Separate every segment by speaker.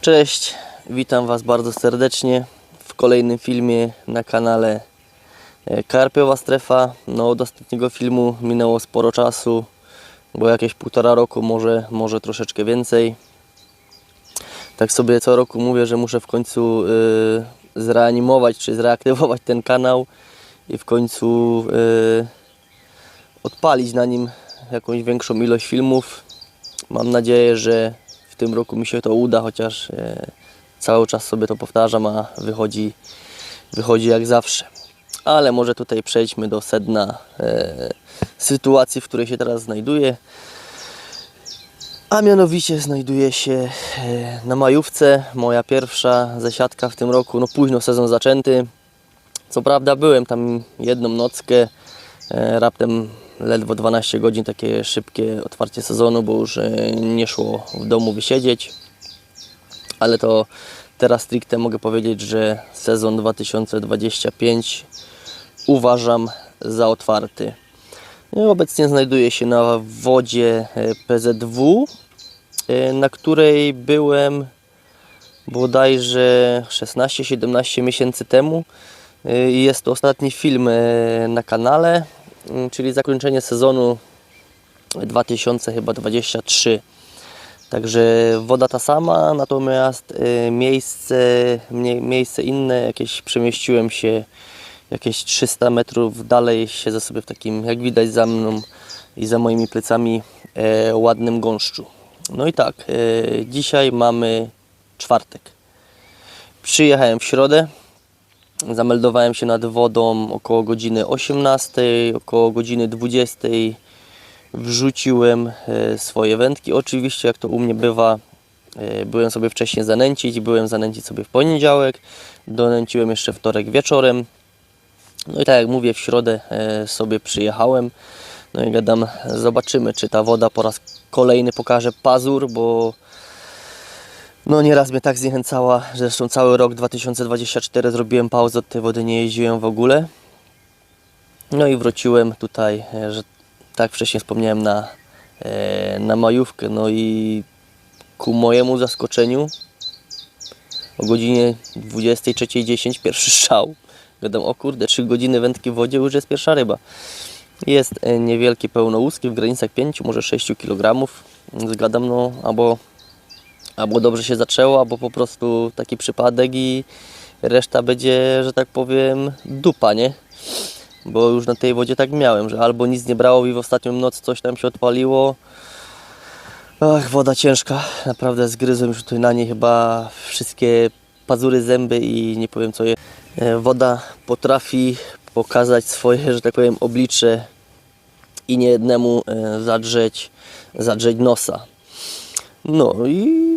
Speaker 1: Cześć, witam Was bardzo serdecznie w kolejnym filmie na kanale e, Karpiowa Strefa. No od ostatniego filmu minęło sporo czasu, bo jakieś półtora roku, może, może troszeczkę więcej. Tak sobie co roku mówię, że muszę w końcu y, zreanimować czy zreaktywować ten kanał i w końcu y, odpalić na nim jakąś większą ilość filmów. Mam nadzieję, że tym roku mi się to uda, chociaż e, cały czas sobie to powtarzam, a wychodzi, wychodzi jak zawsze. Ale może tutaj przejdźmy do sedna e, sytuacji, w której się teraz znajduję. A mianowicie znajduję się e, na majówce. Moja pierwsza zasiadka w tym roku. No późno sezon zaczęty. Co prawda byłem tam jedną nockę, raptem ledwo 12 godzin, takie szybkie otwarcie sezonu, bo już e, nie szło w domu wysiedzieć. Ale to teraz stricte mogę powiedzieć, że sezon 2025 uważam za otwarty. No, Obecnie znajduję się na wodzie e, PZW, e, na której byłem bodajże 16-17 miesięcy temu. Jest to ostatni film na kanale, czyli zakończenie sezonu 2023. Także woda ta sama, natomiast e, miejsce, mie- miejsce inne, jakieś przemieściłem się jakieś 300 metrów dalej, siedzę sobie w takim, jak widać za mną i za moimi plecami, e, ładnym gąszczu. No i tak, e, dzisiaj mamy czwartek. Przyjechałem w środę, Zameldowałem się nad wodą około godziny 18, około godziny 20 wrzuciłem e, swoje wędki. Oczywiście, jak to u mnie bywa, e, byłem sobie wcześniej zanęcić, byłem zanęcić sobie w poniedziałek, donęciłem jeszcze wtorek wieczorem. No i tak jak mówię, w środę e, sobie przyjechałem. No i gadam, zobaczymy, czy ta woda po raz kolejny pokaże pazur, bo no nieraz mnie tak zniechęcała, że zresztą cały rok 2024 zrobiłem pauzę od tej wody, nie jeździłem w ogóle. No i wróciłem tutaj, e, że tak wcześniej wspomniałem, na, e, na majówkę. No i ku mojemu zaskoczeniu o godzinie 23.10 pierwszy strzał. Gadam, o kurde, 3 godziny wędki w wodzie, już jest pierwsza ryba. Jest e, niewielki pełnołuski w granicach 5, może 6 kg. Zgadam, no, albo albo dobrze się zaczęło, albo po prostu taki przypadek i reszta będzie, że tak powiem, dupa, nie? Bo już na tej wodzie tak miałem, że albo nic nie brało i w ostatnią noc coś tam się odpaliło. Ach, woda ciężka. Naprawdę zgryzłem już tutaj na niej chyba wszystkie pazury, zęby i nie powiem co je. E, Woda potrafi pokazać swoje, że tak powiem, oblicze i niejednemu e, zadrzeć, zadrzeć nosa. No i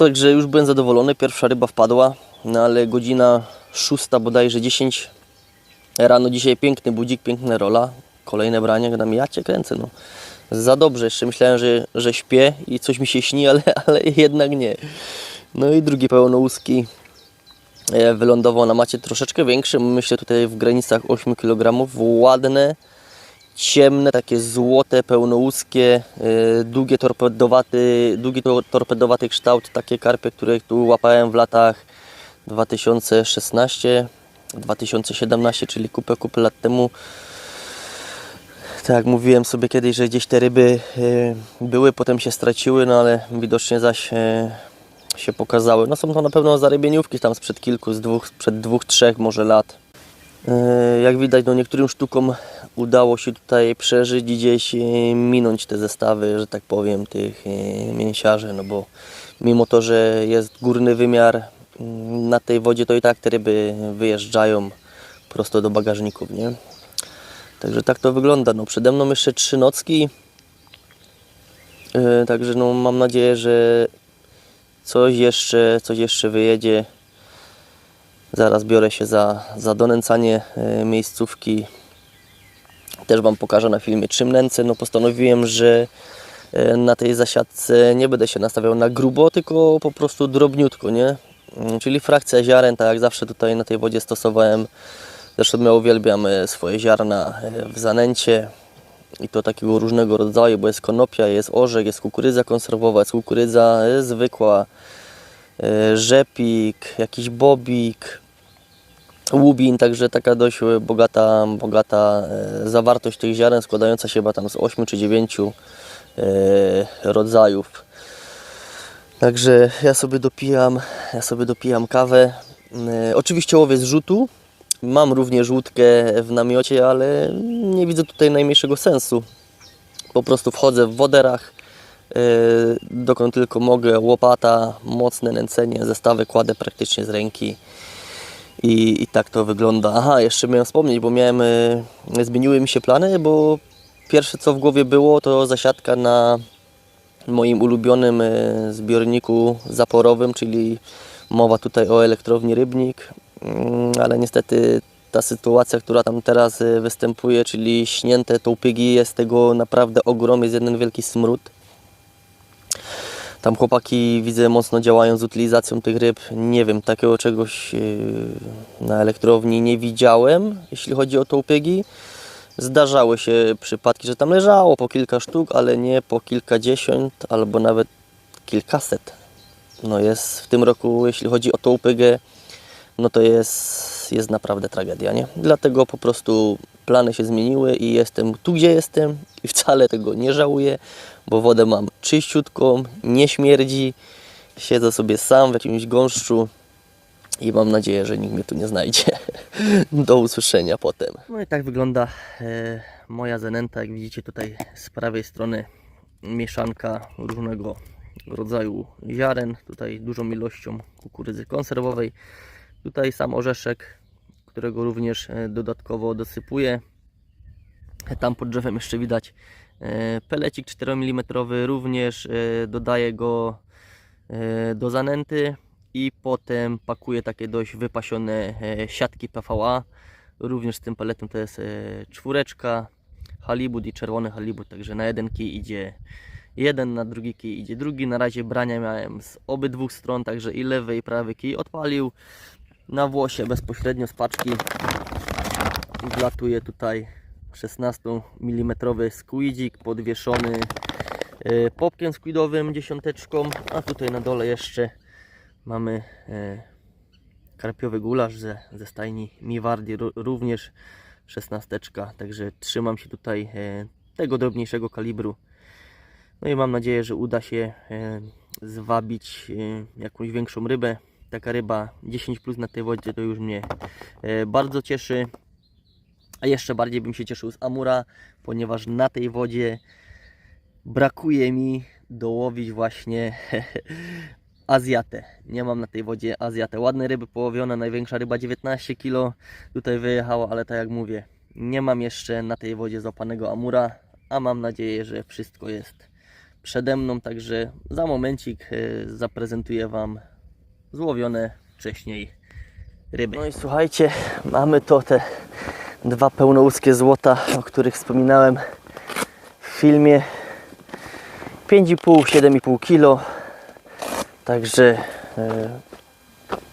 Speaker 1: także już byłem zadowolony, pierwsza ryba wpadła, no ale godzina szósta bodajże 10 rano dzisiaj piękny budzik, piękna rola, kolejne branie, gadam, ja Cię kręcę, no. Za dobrze, jeszcze myślałem, że, że śpię i coś mi się śni, ale, ale jednak nie. No i drugi pełnołuski e, wylądował na macie troszeczkę większy, myślę tutaj w granicach 8 kg, ładne, ciemne, takie złote, pełnouskie, yy, długie torpedowaty, długi to, torpedowaty kształt, takie karpie, które tu łapałem w latach 2016, 2017, czyli kupę, kupę lat temu. Tak jak mówiłem sobie kiedyś, że gdzieś te ryby yy, były, potem się straciły, no ale widocznie zaś yy, się pokazały. No są to na pewno zarybieniówki tam sprzed kilku, z dwóch, sprzed dwóch, trzech może lat. Jak widać, no niektórym sztukom udało się tutaj przeżyć i gdzieś e, minąć te zestawy, że tak powiem, tych e, mięsiarzy, no bo mimo to, że jest górny wymiar mm, na tej wodzie, to i tak te ryby wyjeżdżają prosto do bagażników, nie? Także tak to wygląda. No przede mną jeszcze trzy nocki. E, Także no mam nadzieję, że coś jeszcze, coś jeszcze wyjedzie. Zaraz biorę się za, za donęcanie miejscówki. Też Wam pokażę na filmie czym. No postanowiłem, że e, na tej zasiadce nie będę się nastawiał na grubo, tylko po prostu drobniutko, nie? Mm, Czyli frakcja ziaren, tak jak zawsze tutaj na tej wodzie stosowałem. Zresztą ja uwielbiam e, swoje ziarna e, w zanęcie i to takiego różnego rodzaju, bo jest konopia, jest orzech, jest kukurydza konserwowa, jest kukurydza zwykła, rzepik, jakiś bobik, łubin, także taka dość e, bogata, bogata e, zawartość tych ziaren składająca się chyba tam z 8 czy 9 e, rodzajów. Także ja sobie dopijam, ja sobie dopijam kawę. E, Oczywiście łowię z rzutu. Mam również łódkę w namiocie, ale nie widzę tutaj najmniejszego sensu. Po prostu wchodzę w woderach, dokąd tylko mogę, łopata, mocne nęcenie, zestawy kładę praktycznie z ręki. I, I tak to wygląda. Aha, jeszcze miałem wspomnieć, bo miałem, e, zmieniły mi się plany, bo pierwsze co w głowie było to zasiadka na moim ulubionym e, zbiorniku zaporowym, czyli mowa tutaj o elektrowni Rybnik, Mm, ale niestety ta sytuacja, która tam teraz e, występuje, czyli śnięte tołpygi, jest tego naprawdę ogrom, jest jeden wielki smród. Tam chłopaki widzę mocno działają z utylizacją tych ryb. Nie wiem, takiego czegoś yy, na elektrowni nie widziałem, jeśli chodzi o tołpygi. Zdarzały się przypadki, że tam leżało po kilka sztuk, ale nie po kilkadziesiąt albo nawet kilkaset. No jest w tym roku, jeśli chodzi o tołpygę, no to jest, jest naprawdę tragedia, nie? Dlatego po prostu plany się zmieniły i jestem tu, gdzie jestem i wcale tego nie żałuję, bo wodę mam czyściutką, nie śmierdzi, siedzę sobie sam w jakimś gąszczu i mam nadzieję, że nikt mnie tu nie znajdzie. Do usłyszenia potem. No i tak wygląda e, moja zanęta, jak widzicie tutaj z prawej strony mieszanka różnego rodzaju ziaren, tutaj dużą ilością kukurydzy konserwowej. Tutaj sam orzeszek, którego również e, dodatkowo dosypuję. Tam pod drzewem jeszcze widać e, pelecik 4 mm, również e, dodaję go do zanęty i potem pakuję takie dość wypasione siatki PVA. Również z tym peletem to jest czwóreczka, halibut i czerwony halibut, także na jeden kij idzie jeden, na drugi kij idzie drugi. Na razie brania miałem z obydwu stron, także i lewy i prawy kij odpalił. Na włosie bezpośrednio z paczki wlatuje tutaj 16 mm squidzik podwieszony e, popkiem squidowym dziesiąteczką, a tutaj na dole jeszcze mamy e, karpiowy gulasz ze, ze stajni Miwardi, ró- również szesnasteczka, także trzymam się tutaj e, tego drobniejszego kalibru. No i mam nadzieję, że uda się zwabić jakąś większą rybę. Taka ryba 10 plus na tej wodzie to już mnie e, bardzo cieszy. A jeszcze bardziej bym się cieszył z Amura, ponieważ na tej wodzie brakuje mi dołowić właśnie Azjatę. Nie mam na tej wodzie Azjatę. Ładne ryby połowione, największa ryba 19 kg tutaj wyjechała, ale tak jak mówię, nie mam jeszcze na tej wodzie złapanego Amura, a mam nadzieję, że wszystko jest przede mną, także za momencik e, zaprezentuję Wam złowione wcześniej ryby. No i słuchajcie, mamy to te dwa pełnouskie złota, o których wspominałem w filmie. 5,5-7,5 kg. Także e,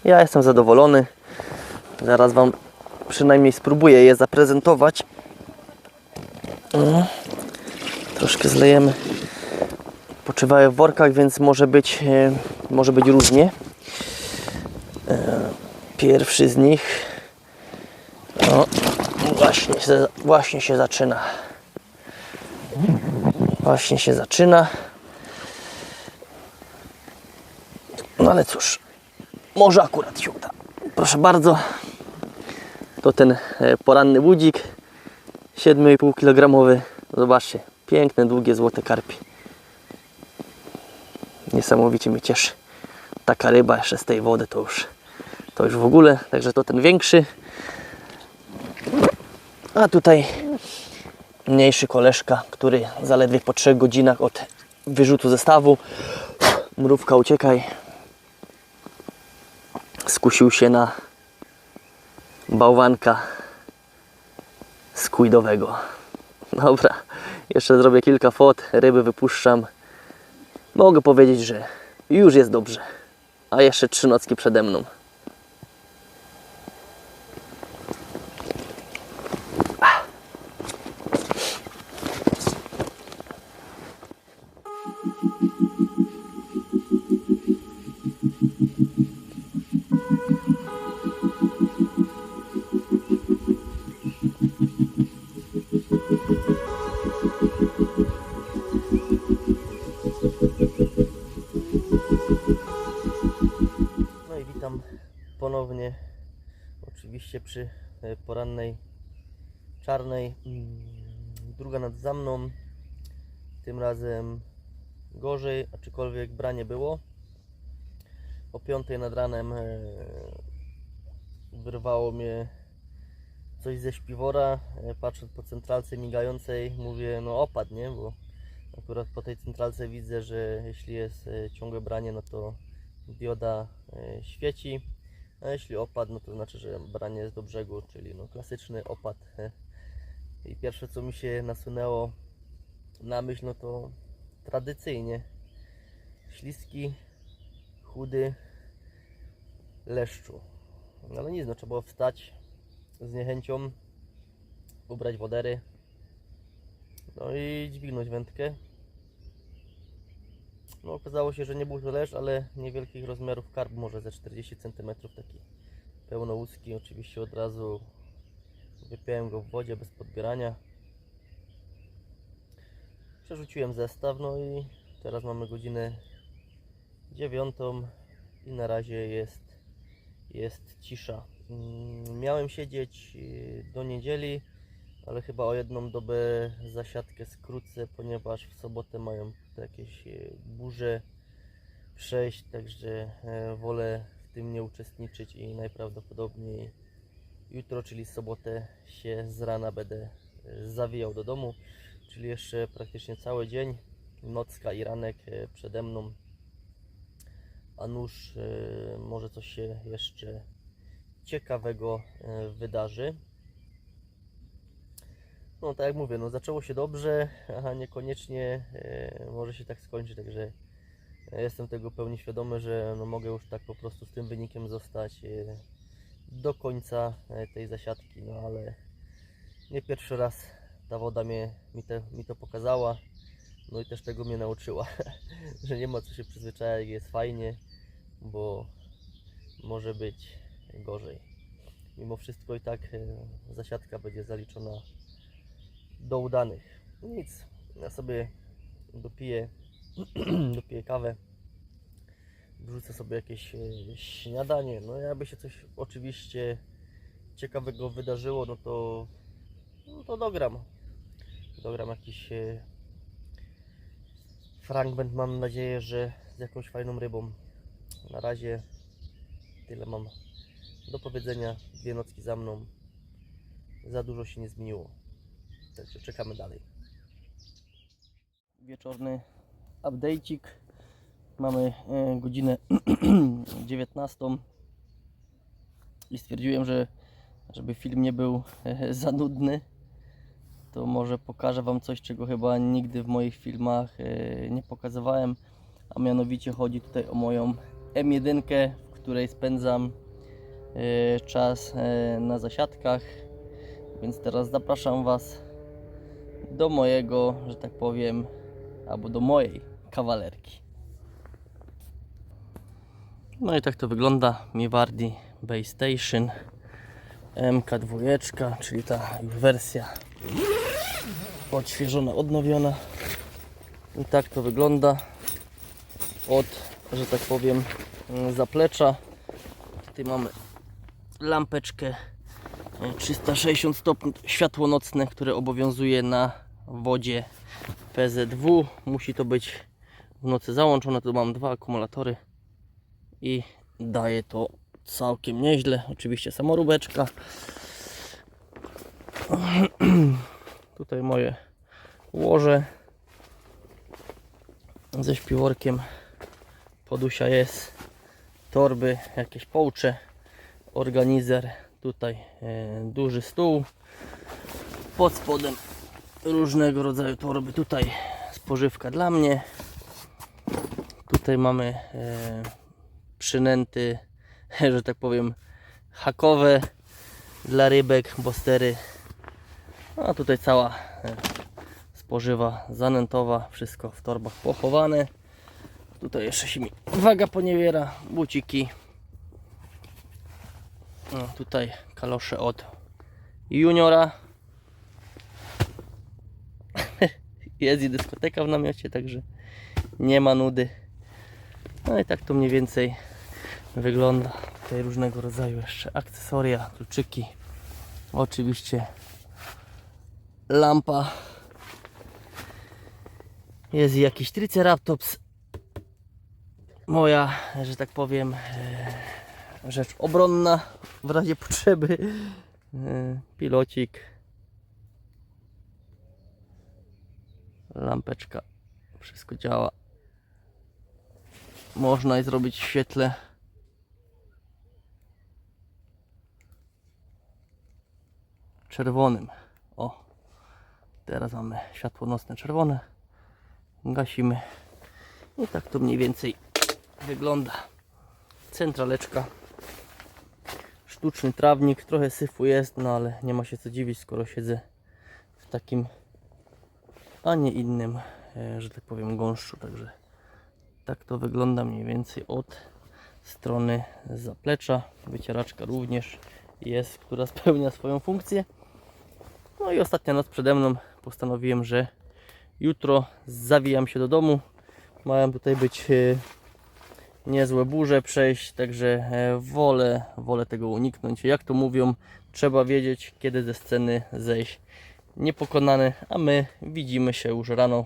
Speaker 1: ja jestem zadowolony. Zaraz Wam przynajmniej spróbuję je zaprezentować. Troszkę zlejemy. Poczywają w workach, więc może być, e, może być różnie. Pierwszy z nich o, właśnie, się, właśnie się zaczyna. Właśnie się zaczyna. No ale cóż, może akurat się uda. Proszę bardzo, to ten e, poranny budzik 7,5 kg. Zobaczcie, piękne, długie, złote karpie. Niesamowicie mnie cieszy. Taka ryba jeszcze z tej wody to już, to już w ogóle. Także to ten większy. A tutaj mniejszy koleżka, który zaledwie po 3 godzinach od wyrzutu zestawu, mrówka uciekaj, skusił się na bałwanka squidowego. Dobra, jeszcze zrobię kilka fot, ryby wypuszczam. Mogę powiedzieć, że już jest dobrze. A jeszcze trzy nocki przede mną. Przy e, porannej czarnej. Mm, Druga nad za mną, tym razem gorzej, aczkolwiek branie było. O 5 nad ranem e, wyrwało mnie coś ze śpiwora. E, Patrząc po centralce migającej, mówię, no opad, nie? Bo akurat po tej centralce widzę, że jeśli jest ciągłe branie, no to dioda świeci. A jeśli opad, no to znaczy, że branie jest do brzegu, czyli no klasyczny opad. I pierwsze co mi się nasunęło na myśl, no to tradycyjnie śliski, chudy leszczu. No ale nic, no trzeba było wstać z niechęcią, ubrać wodery, no i dźwignąć wędkę. No okazało się, że nie był to leż, ale niewielkich rozmiarów karp, może ze 40 cm, taki pełnołuski. Oczywiście od razu wypiałem go w wodzie bez podbierania. Przerzuciłem zestaw, no i teraz mamy godzinę dziewiątą i na razie jest, jest cisza. Mm, Miałem siedzieć y, do niedzieli, ale chyba o jedną dobę zasiadkę skrócę, ponieważ w sobotę mają jakieś e, burze przejść, także e, wolę w tym nie uczestniczyć i najprawdopodobniej jutro, czyli sobotę się z rana będę e, zawijał do domu, czyli jeszcze praktycznie cały dzień, nocka i ranek przede mną, a nuż może coś się jeszcze ciekawego wydarzy. No tak jak mówię, no zaczęło się dobrze, a niekoniecznie e, może się tak skończyć, także ja jestem tego pełni świadomy, że no mogę już tak po prostu z tym wynikiem zostać e, do końca e, tej zasiadki, no ale nie pierwszy raz ta woda mnie, mi, te, mi to pokazała, no i też tego mnie nauczyła, że nie ma co się przyzwyczajać, jest fajnie, bo może być gorzej. Mimo wszystko i tak e, zasiadka będzie zaliczona do udanych. Nic, ja sobie dopiję, dopiję kawę, wrzucę sobie jakieś e, śniadanie. No jakby się coś oczywiście ciekawego wydarzyło, no to, no to dogram. Dogram jakiś e, fragment, mam nadzieję, że z jakąś fajną rybą. Na razie tyle mam do powiedzenia. Dwie nocki za mną. Za dużo się nie zmieniło. Także czekamy dalej. Wieczorny update'ik. Mamy e, godzinę 19 i stwierdziłem, że żeby film nie był e, za nudny, to może pokażę Wam coś, czego chyba nigdy w moich filmach e, nie pokazywałem, a mianowicie chodzi tutaj o moją M1, w której spędzam czas na zasiadkach, więc teraz zapraszam Was do mojego, że tak powiem, albo do mojej kawalerki. No i tak to wygląda Miwardi Base Station MK2, czyli ta już wersja odświeżona, odnowiona. I tak to wygląda od, że tak powiem, zaplecza. Tutaj mamy lampeczkę 360 stopni światło nocne, które obowiązuje na wodzie PZW. Musi to być w nocy załączone. Tu mam dwa akumulatory i daje to całkiem nieźle. Oczywiście samoróbeczka. Tutaj moje łoże ze śpiworkiem. Podusia jest, torby, jakieś połcze, organizer. Tutaj e, duży stół. Pod spodem różnego rodzaju torby. Tutaj spożywka dla mnie. Tutaj mamy e, przynęty, że tak powiem, hakowe dla rybek, bostery. A tutaj cała e, spożywa zanętowa, wszystko w torbach pochowane. Tutaj jeszcze się mi waga poniewiera, buciki. No, tutaj kalosze od juniora. Jest i dyskoteka w namiocie, także nie ma nudy. No i tak to mniej więcej wygląda. Tutaj różnego rodzaju jeszcze akcesoria, kluczyki. Oczywiście lampa. Jest i jakiś triceratops. Moja, że tak powiem, e, rzecz obronna w razie potrzeby. E, Pilocik. Lampeczka. Wszystko działa. Można je zrobić w świetle. Czerwonym. O, teraz mamy światło nocne czerwone. Gasimy. I tak to mniej więcej wygląda. Centraleczka. Sztuczny trawnik. Trochę syfu jest, no ale nie ma się co dziwić, skoro siedzę w takim, a nie innym, e, że tak powiem, gąszczu. Także tak to wygląda mniej więcej od strony zaplecza. Wycieraczka również jest, która spełnia swoją funkcję. No i ostatnia noc przede mną postanowiłem, że jutro zawijam się do domu. Mają tutaj być e, niezłe burze przejść, także e, wolę, wolę tego uniknąć. Jak to mówią, trzeba wiedzieć, kiedy ze sceny zejść niepokonany, a my widzimy się już rano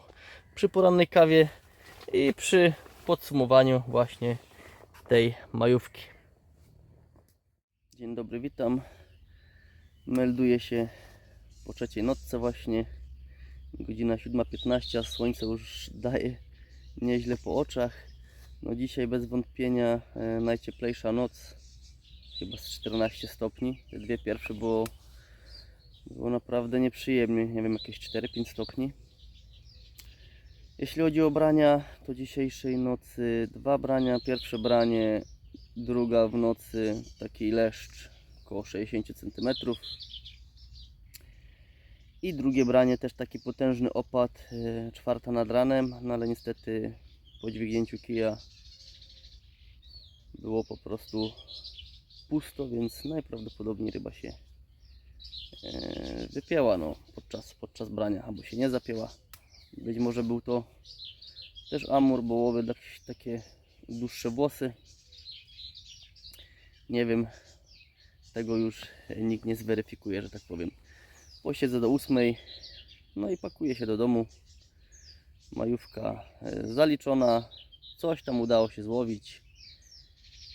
Speaker 1: przy porannej kawie i przy podsumowaniu właśnie tej majówki. Dzień dobry, witam. Melduję się po trzeciej nocce właśnie. Godzina 7.15, a słońce już daje nieźle po oczach. No dzisiaj bez wątpienia e, najcieplejsza noc, chyba z 14 stopni. Te dwie pierwsze było, było naprawdę nieprzyjemnie, nie wiem, jakieś 4-5 stopni. Jeśli chodzi o brania, to dzisiejszej nocy dwa brania. Pierwsze branie, druga w nocy taki leszcz około 60 cm. I drugie branie też taki potężny opad, e, czwarta nad ranem, no ale niestety po dźwignięciu kija było po prostu pusto, więc najprawdopodobniej ryba się e, wypięła no, podczas, podczas brania, albo się nie zapięła. Być może był to też amur bołowy, jakieś takie dłuższe włosy. Nie wiem, tego już nikt nie zweryfikuje, że tak powiem. Posiedzę do ósmej, no i pakuję się do domu. Majówka e, zaliczona, coś tam udało się złowić.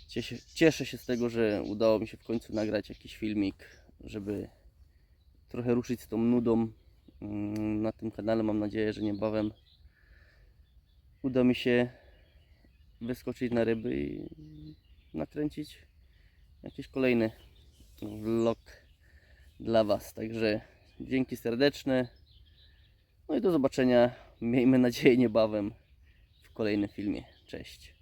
Speaker 1: Cieszę, cieszę się z tego, że udało mi się w końcu nagrać jakiś filmik, żeby trochę ruszyć z tą nudą mm, na tym kanale. Mam nadzieję, że niebawem uda mi się wyskoczyć na ryby i nakręcić jakiś kolejny vlog dla Was. Także dzięki serdeczne. No i do zobaczenia, miejmy nadzieję, niebawem w kolejnym filmie. Cześć.